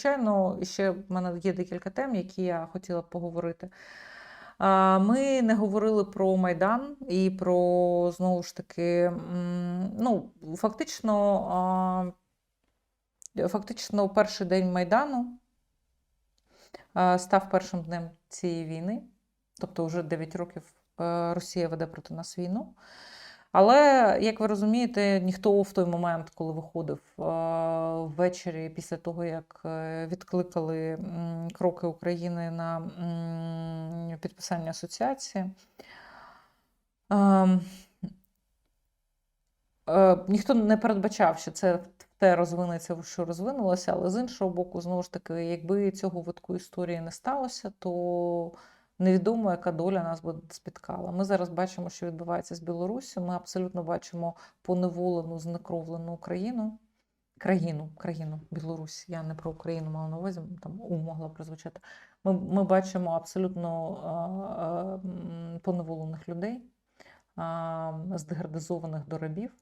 звичайно, ще в мене є декілька тем, які я хотіла б поговорити. Ми не говорили про Майдан і про знову ж таки, ну, фактично, фактично, перший день Майдану став першим днем цієї війни. Тобто, вже 9 років е, Росія веде проти нас війну. Але, як ви розумієте, ніхто в той момент, коли виходив е, ввечері після того, як е, відкликали кроки України на підписання асоціації, ем, е, ніхто не передбачав, що це те розвинеться, що розвинулося, але з іншого боку, знову ж таки, якби цього витку історії не сталося, то невідомо, яка доля нас би спіткала. Ми зараз бачимо, що відбувається з Білоруссю. Ми абсолютно бачимо поневолену, знекровлену Україну. Країну, країну, Білорусь, я не про Україну мала на увазі, там у могла прозвучати. Ми, ми бачимо абсолютно а, а, поневолених людей, а, здеградизованих до рабів,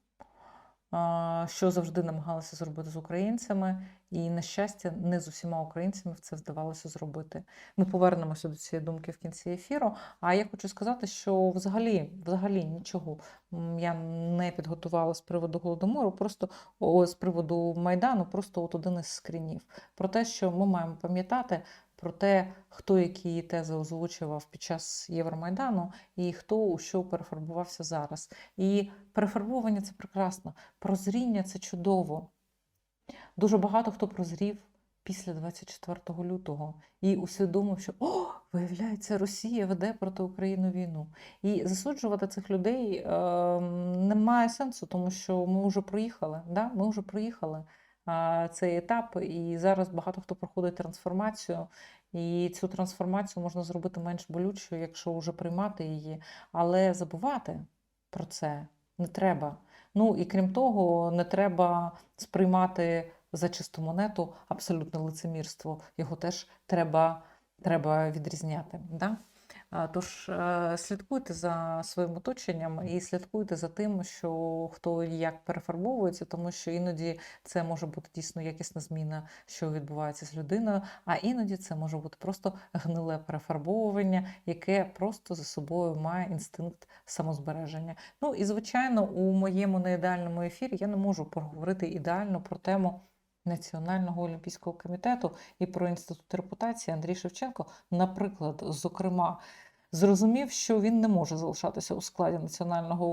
що завжди намагалися зробити з українцями, і, на щастя, не з усіма українцями це вдавалося зробити. Ми повернемося до цієї думки в кінці ефіру. А я хочу сказати, що взагалі, взагалі нічого я не підготувала з приводу голодомору, просто о, з приводу майдану, просто от один із скрінів. Про те, що ми маємо пам'ятати про те, хто які тези озвучував під час Євромайдану, і хто у що перефарбувався зараз. І перефарбовування це прекрасно, прозріння це чудово. Дуже багато хто прозрів після 24 лютого і усвідомив, що о, виявляється, Росія веде проти України війну. І засуджувати цих людей е, немає сенсу, тому що ми вже проїхали. Да? Ми вже проїхали цей етап, і зараз багато хто проходить трансформацію. І цю трансформацію можна зробити менш болючою, якщо вже приймати її, але забувати про це не треба. Ну і крім того, не треба сприймати за чисту монету абсолютне лицемірство. Його теж треба, треба відрізняти. Да? Тож е, слідкуйте за своїм оточенням і слідкуйте за тим, що хто як перефарбовується, тому що іноді це може бути дійсно якісна зміна, що відбувається з людиною, а іноді це може бути просто гниле перефарбовування, яке просто за собою має інстинкт самозбереження. Ну і звичайно, у моєму неідеальному ефірі я не можу поговорити ідеально про тему. Національного олімпійського комітету і про інститут репутації Андрій Шевченко, наприклад, зокрема, зрозумів, що він не може залишатися у складі Національного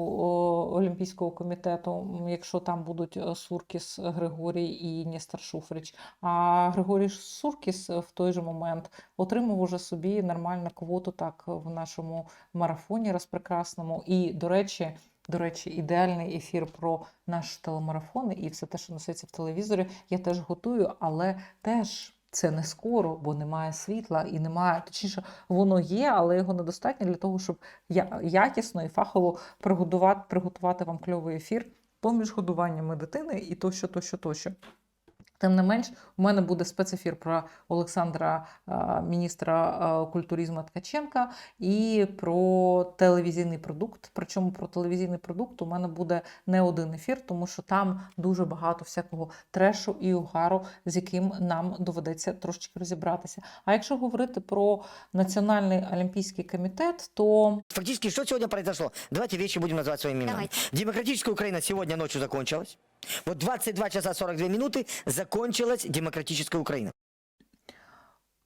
олімпійського комітету, якщо там будуть е, Суркіс, Григорій і Нестор Шуфрич. А Григорій Суркіс в той же момент отримав уже собі нормальну квоту так в нашому марафоні розпрекрасному. І, до речі, до речі, ідеальний ефір про наш телемарафон і все те, що носиться в телевізорі, я теж готую, але теж. Це не скоро, бо немає світла і немає, точніше, воно є, але його недостатньо для того, щоб якісно і фахово приготувати, приготувати вам кльовий ефір поміж годуваннями дитини і тощо, тощо, тощо. Тим не менш, у мене буде спецефір про Олександра, міністра культуризму Ткаченка, і про телевізійний продукт. Причому про телевізійний продукт у мене буде не один ефір, тому що там дуже багато всякого трешу і угару, з яким нам доведеться трошечки розібратися. А якщо говорити про Національний олімпійський комітет, то Фактически, что сегодня произошло? Давайте вещи будем называть своими именами. Давайте. Демократическая Украина сегодня ночью закончилась. Вот 22 часа 42 минуты закончилась демократическая Украина.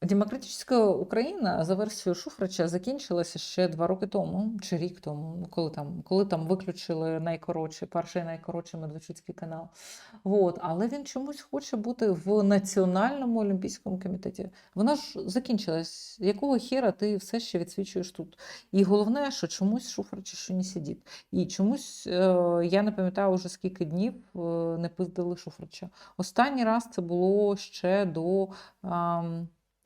Демократична Україна за версією Шуфрича закінчилася ще два роки тому чи рік тому, коли там, коли там виключили найкоротший, перший найкоротший Медведчуцький канал. От. Але він чомусь хоче бути в Національному олімпійському комітеті. Вона ж закінчилась. Якого хера ти все ще відсвічуєш тут? І головне, що чомусь Шуфрич ще не сидить. І чомусь е, я не пам'ятаю вже скільки днів е, не пиздили Шуфрича. Останній раз це було ще до.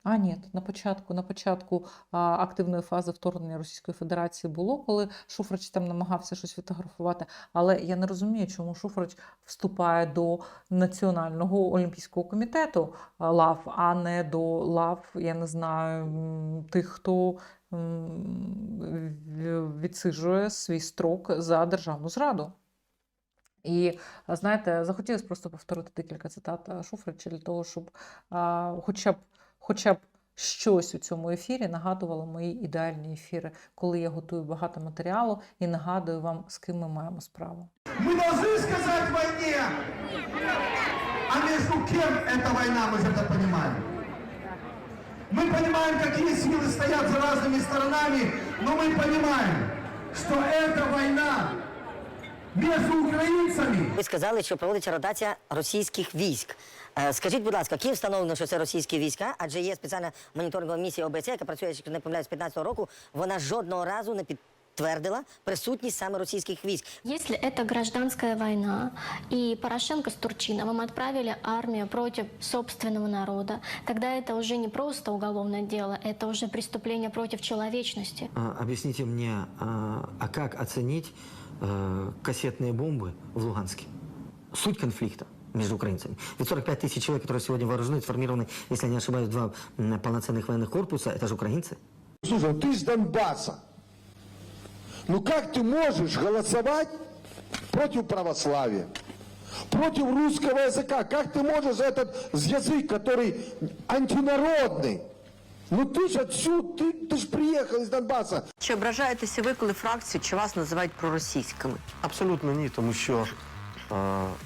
А, ні, на початку, на початку активної фази вторгнення Російської Федерації було, коли Шуфрич там намагався щось фотографувати. Але я не розумію, чому Шуфрич вступає до Національного олімпійського комітету лав, а не до лав, я не знаю, тих, хто м, в- відсиджує свій строк за державну зраду. І знаєте, захотілося просто повторити декілька цитат Шуфрича для того, щоб а, хоча б хоча б щось у цьому ефірі нагадувало мої ідеальні ефіри, коли я готую багато матеріалу і нагадую вам, з ким ми маємо справу. Мы должны сказать войне, а между кем эта война, мы же это понимаем. Мы понимаем, какие силы стоят за разными сторонами, но мы понимаем, что эта война между украинцами Ви сказали, що проводиться ротація російських військ. Е, Скажіть, будь ласка, Київ встановлено, що це російські війська, адже є спеціальна моніторингова місія ОБСЄ, яка працює, якщо не помиляюсь, з 15-го року. Вона жодного разу не підтвердила присутність саме російських військ. Если это гражданская война, и Порошенко с Турчиновым отправили армию против собственного народа, тогда это уже не просто уголовное дело, это уже преступление против человечности. А, Объясните мне, а а как оценить э, кассетные бомбы в Луганске? Суть конфликта между украинцами. Ведь 45 тысяч человек, которые сегодня вооружены, сформированы, если я не ошибаюсь, два м, полноценных военных корпуса, это же украинцы. Слушай, ну ты из Донбасса. Ну как ты можешь голосовать против православия? Против русского языка? Как ты можешь за этот язык, который антинародный? Ну ты ж отсюда, ты, ты ж приехал из Донбасса. Чи ображаєтеся ви, коли фракцію чи вас називають проросійськими? Абсолютно ні, тому що е,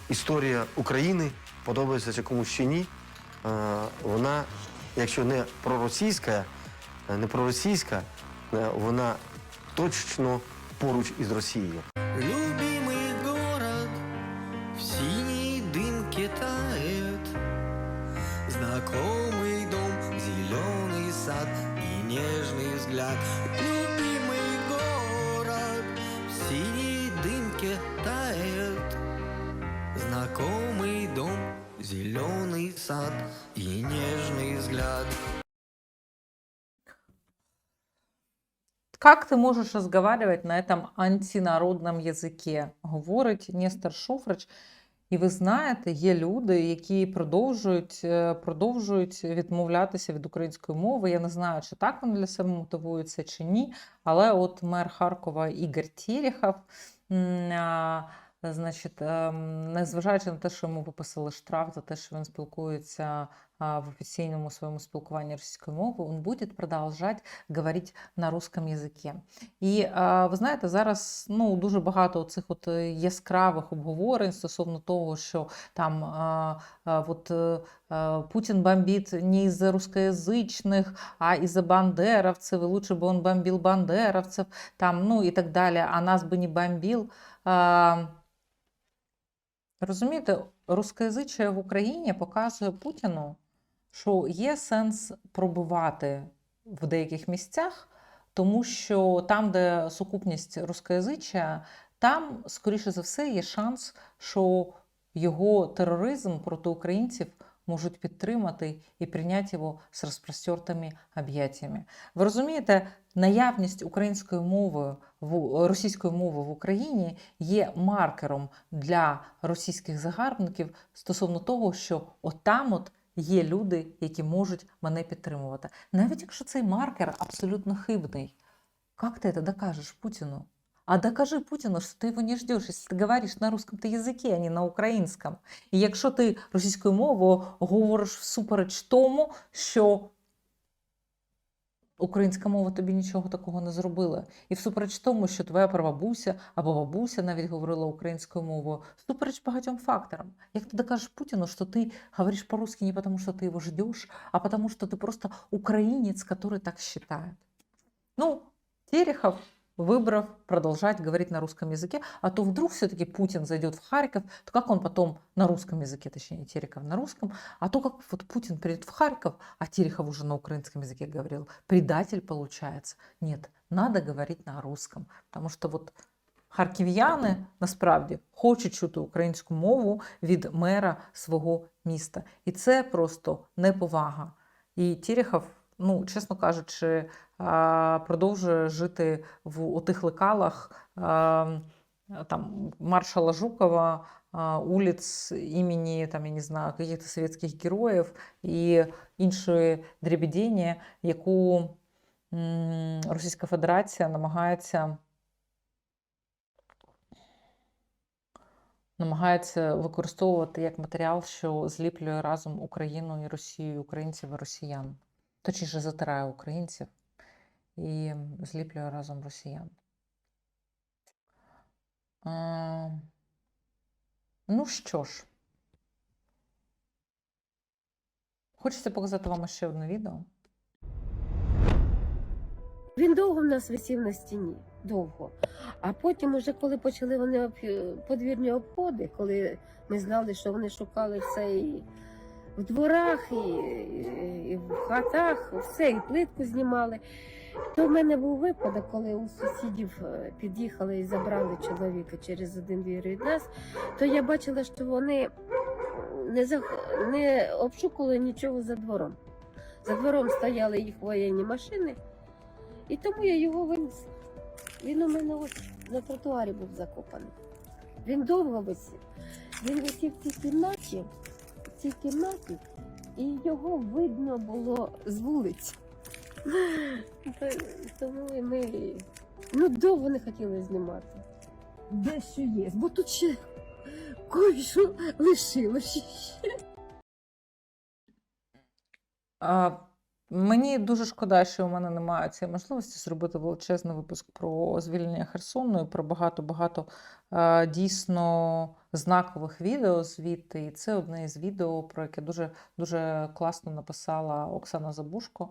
історія України подобається комусь чи ні. Вона, якщо не проросійська, не проросійська, е, вона точно поруч із Росією. Знакомый дом, зеленый сад и нежный взгляд Как ты можешь разговаривать на этом антинародном язике? Говорить Нестор Шуфрич. І ви знаєте, є люди, які продовжують, е, продовжують відмовлятися від української мови. Я не знаю, чи так вони для себе мотивуються, чи ні. Але от мер Харкова Ігор Тєрєхов, м, а, значить, ем, незважаючи на те, що йому виписали штраф за те, що він спілкується в офіційному своєму спілкуванні російською мовою, він буде продовжувати говорити на русском язикі. І ви знаєте, зараз ну, дуже багато цих от е, яскравих обговорень стосовно того, що там от, е, е, Путін бомбить не із-за русскоязичних, а із-за бандеровців, і лучше би він бомбив бандеровців, там, ну і так далі, а нас би не бомбив. Розумієте, рускоязичие в Україні показує Путіну, що є сенс пробувати в деяких місцях, тому що там, де сукупність рускоязичя, там, скоріше за все, є шанс, що його тероризм проти українців можуть підтримати і прийняти його з розпростертими об'яттями. Ви розумієте, наявність української мови в російської мови в Україні є маркером для російських загарбників стосовно того, що отам от є люди, які можуть мене підтримувати. Навіть якщо цей маркер абсолютно хибний, як ти це докажеш Путіну? А докажи Путіну, що ти його не ждеш, якщо ти говориш на русском язикі, а не на українському. І якщо ти російською мовою говориш всупереч тому, що українська мова тобі нічого такого не зробила. І всупереч тому, що твоя прабабуся або бабуся навіть говорила українською мовою, всупереч багатьом факторам. Як ти докажеш Путіну, що ти говориш по-русски не тому, що ти його ждеш, а тому, що ти просто українець, який так вважає. Ну, Терехов выбрав продолжать говорить на русском языке, а то вдруг все-таки Путин зайдет в Харьков, то как он потом на русском языке, точнее Терехов на русском, а то как вот Путин придет в Харьков, а Терехов уже на украинском языке говорил, предатель получается. Нет, надо говорить на русском, потому что вот харків'яни насправді хочуть чути українську мову від мера свого міста. І це просто неповага. І Терехов, ну, чесно кажучи, а, продовжує жити в у тих лекалах там, маршала Жукова, улиц імені, там, я не знаю, каких-то советских героїв і іншої дребедені, яку Російська Федерація намагається намагається використовувати як матеріал, що зліплює разом Україну і Росію, українців і росіян. Точніше, затирає українців і зліплює разом росіян. А, ну що ж, хочеться показати вам ще одне відео. Він довго в нас висів на стіні, довго. А потім, уже коли почали вони подвірні обходи, коли ми знали, що вони шукали все і в дворах, і, і в хатах, все, і плитку знімали. В мене був випадок, коли у сусідів е, під'їхали і забрали чоловіка через один двір від нас, то я бачила, що вони не, зах... не обшукували нічого за двором. За двором стояли їх воєнні машини. І тому я його винесла. Він у мене ось на тротуарі був закопаний. Він довго висів. Він висів в цій кімнаті, в цій кімнаті, і його видно було з вулиці. Тому ми ну, довго не хотіли знімати. Дещо є, бо тут ще кое-що лишилося. А, мені дуже шкода, що у мене немає цієї можливості зробити величезний випуск про звільнення Херсону і про багато-багато дійсно знакових відео звідти. І це одне із відео, про яке дуже, дуже класно написала Оксана Забушко.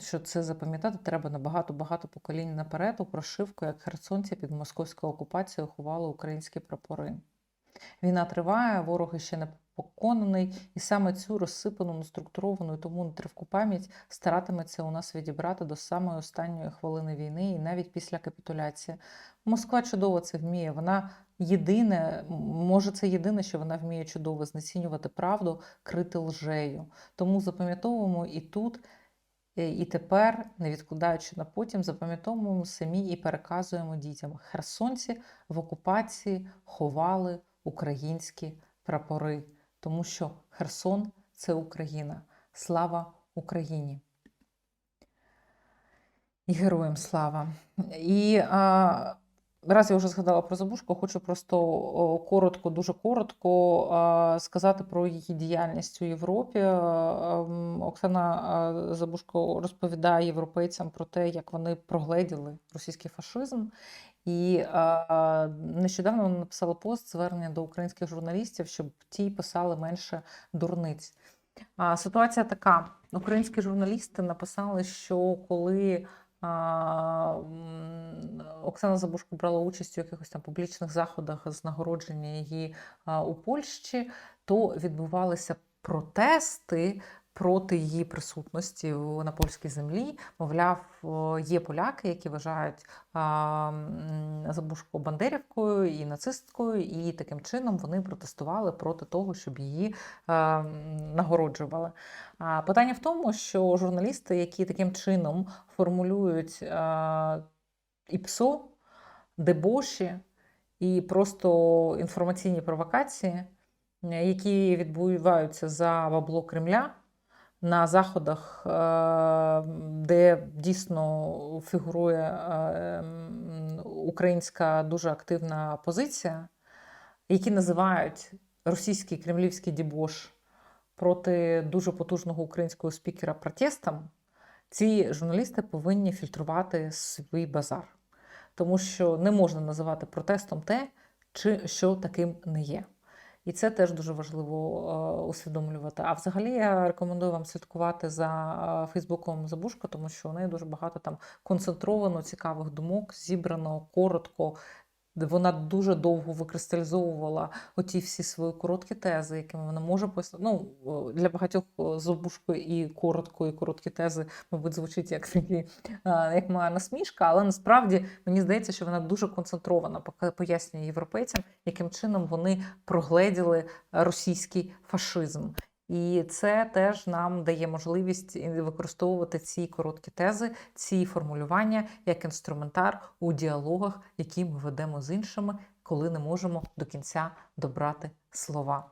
Що це запам'ятати треба на багато-багато поколінь наперед у прошивку, як херсонці під московською окупацією ховали українські прапори. Війна триває, ворог ще не поконаний, і саме цю розсипану, неструктуровану і тому нетривку пам'ять старатиметься у нас відібрати до самої останньої хвилини війни і навіть після капітуляції. Москва чудово це вміє. Вона єдине, може, це єдине, що вона вміє чудово знецінювати правду, крити лжею. Тому запам'ятовуємо і тут. Е, І тепер, не відкладаючи на потім, запам'ятовуємо самі і переказуємо дітям. Херсонці в окупації ховали українські прапори, тому що Херсон це Україна. Слава Україні! І героям слава! І а, раз я вже згадала про Забушко, хочу просто коротко, дуже коротко сказати про її діяльність у Європі. Оксана Забушко розповідає європейцям про те, як вони прогледіли російський фашизм. І нещодавно вона написала пост звернення до українських журналістів, щоб ті писали менше дурниць. Ситуація така: українські журналісти написали, що коли Оксана Забушко брала участь у якихось там публічних заходах з нагородження її у Польщі, то відбувалися протести проти її присутності на польській землі. Мовляв, є поляки, які вважають Забушко бандерівкою і нацисткою, і таким чином вони протестували проти того, щоб її нагороджували. А питання в тому, що журналісти, які таким чином формулюють а, і ПСО, дебоші і просто інформаційні провокації, які відбуваються за бабло Кремля на заходах, е, де дійсно фігурує е, українська дуже активна позиція, які називають російський кремлівський дібош проти дуже потужного українського спікера протестом, ці журналісти повинні фільтрувати свій базар. Тому що не можна називати протестом те, що таким не є. І це теж дуже важливо е, усвідомлювати. А взагалі я рекомендую вам слідкувати за е, Фейсбуком Забушко, тому що у неї дуже багато там концентровано цікавих думок, зібрано коротко. Вона дуже довго викристалізовувала оті всі свої короткі тези, якими вона може пояснити. Ну, для багатьох Забушко і коротко, і короткі тези, мабуть, звучить як такі, як моя насмішка, але насправді мені здається, що вона дуже концентровано пока- пояснює європейцям, яким чином вони прогледіли російський фашизм. І це теж нам дає можливість використовувати ці короткі тези, ці формулювання як інструментар у діалогах, які ми ведемо з іншими, коли не можемо до кінця добрати слова.